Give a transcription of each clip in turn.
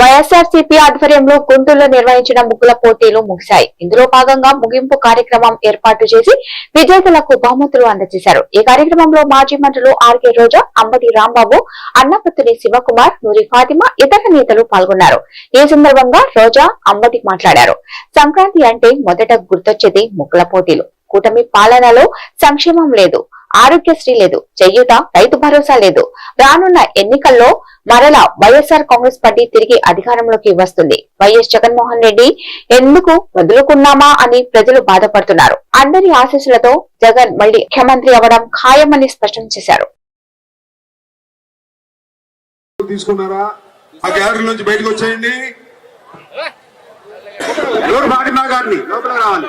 వైఎస్ఆర్సీపీ ఆధ్వర్యంలో గుంటూరులో నిర్వహించిన ముగ్గుల పోటీలు ముగిశాయి. ఇందులో భాగంగా ముగింపు కార్యక్రమం ఏర్పాటు చేసి విజేతలకు బహుమతులు అందజేశారు. ఈ కార్యక్రమంలో మాజీ మంత్రులు ఆర్కే రోజా అంబటి రాంబాబు అన్నపత్తుని శివకుమార్ నూరి ఫాతిమా ఇతర నేతలు పాల్గొన్నారు. ఈ సందర్భంగా రోజా అంబటి మాట్లాడారు. సంక్రాంతి అంటే మొదట గుర్తొచ్చేది ముగ్గుల పోటీలు. కూటమి పాలనలో సంక్షేమం లేదు. ఆరోగ్యశ్రీ లేదు. చెయ్యుత రైతు భరోసా లేదు. రానున్న ఎన్నికల్లో మరలా వైఎస్ఆర్ కాంగ్రెస్ పార్టీ తిరిగి అధికారంలోకి వస్తుంది. వైఎస్ జగన్మోహన్ రెడ్డి ఎందుకు వదులుకున్నామా అని ప్రజలు బాధపడుతున్నారు. అందరి ఆశీస్సులతో జగన్ మళ్ళీ ముఖ్యమంత్రి అవడం ఖాయమని స్పష్టం చేశారు. తీసుకున్నారా? ఆ గ్యాలరీ నుంచి బయటకు వచ్చేయండి. ఎవరు గారిని? లోపల రావాలి.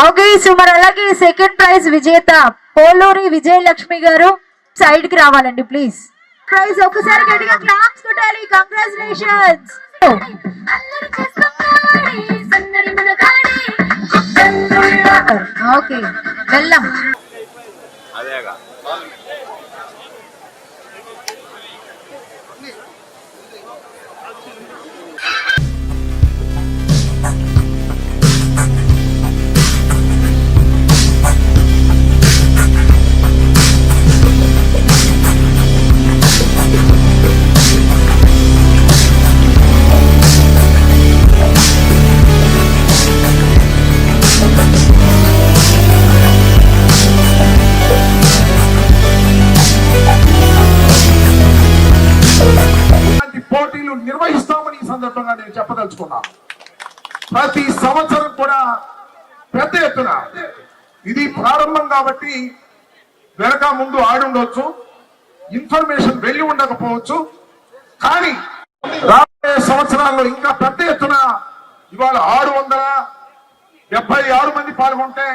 ఓకే సో మరి అలాగే సెకండ్ ప్రైజ్ విజేత పోలూరి విజయలక్ష్మి గారు సైడ్కి రావాలండి ప్లీజ్ ప్రైజ్ ఒకసారి గట్టిగా క్లాప్స్ కొట్టాలి. కంగ్రాచులేషన్స్ ఓకే వెళ్ళం సందర్భంగా నేను చెప్పదలుచుకున్నాను ప్రతి సంవత్సరం కూడా పెద్ద ఎత్తున ఇది ప్రారంభం కాబట్టి వెనక ముందు ఆడి ఉండొచ్చు ఇన్ఫర్మేషన్ వెళ్ళి ఉండకపోవచ్చు కానీ రాబోయే సంవత్సరాల్లో ఇంకా పెద్ద ఎత్తున ఇవాళ ఆరు వందల డెబ్బై ఆరు మంది పాల్గొంటే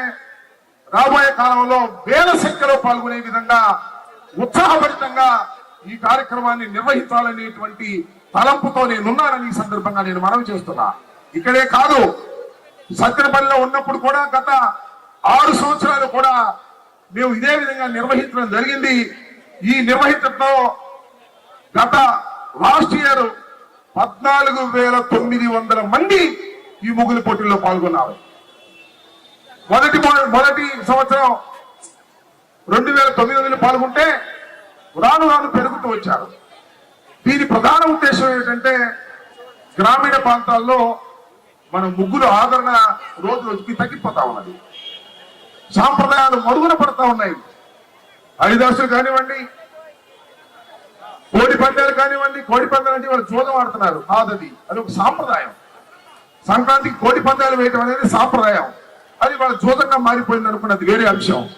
రాబోయే కాలంలో వేల సంఖ్యలో పాల్గొనే విధంగా ఉత్సాహభరితంగా ఈ కార్యక్రమాన్ని నిర్వహించాలనేటువంటి తలంపుతో నేనున్నానని ఈ సందర్భంగా నేను మనవి చేస్తున్నా. ఇక్కడే కాదు సత్యనపల్లిలో ఉన్నప్పుడు కూడా గత ఆరు సంవత్సరాలు కూడా మేము ఇదే విధంగా నిర్వహించడం జరిగింది. ఈ నిర్వహించడంలో గత లాస్ట్ ఇయర్ పద్నాలుగు వేల తొమ్మిది వందల మంది ఈ ముగ్గులు పోటీల్లో పాల్గొన్నారు. మొదటి మొదటి సంవత్సరం రెండు వేల తొమ్మిది వందలు పాల్గొంటే రాను రాను పెరుగుతూ వచ్చారు. దీని ప్రధాన ఉద్దేశం ఏంటంటే గ్రామీణ ప్రాంతాల్లో మన ముగ్గురు ఆదరణ రోజు రోజుకి తగ్గిపోతా ఉన్నది. సాంప్రదాయాలు మరుగున పడతా ఉన్నాయి. హరిదాసులు కానివ్వండి కోడి పందాలు కానివ్వండి కోడి పందాలు అంటే వాళ్ళు జోదం ఆడుతున్నారు. కాదది అది ఒక సాంప్రదాయం. సంక్రాంతికి కోడి పందాలు వేయటం అనేది సాంప్రదాయం. అది వాళ్ళ జోదంగా మారిపోయింది అనుకున్నది వేరే అంశం.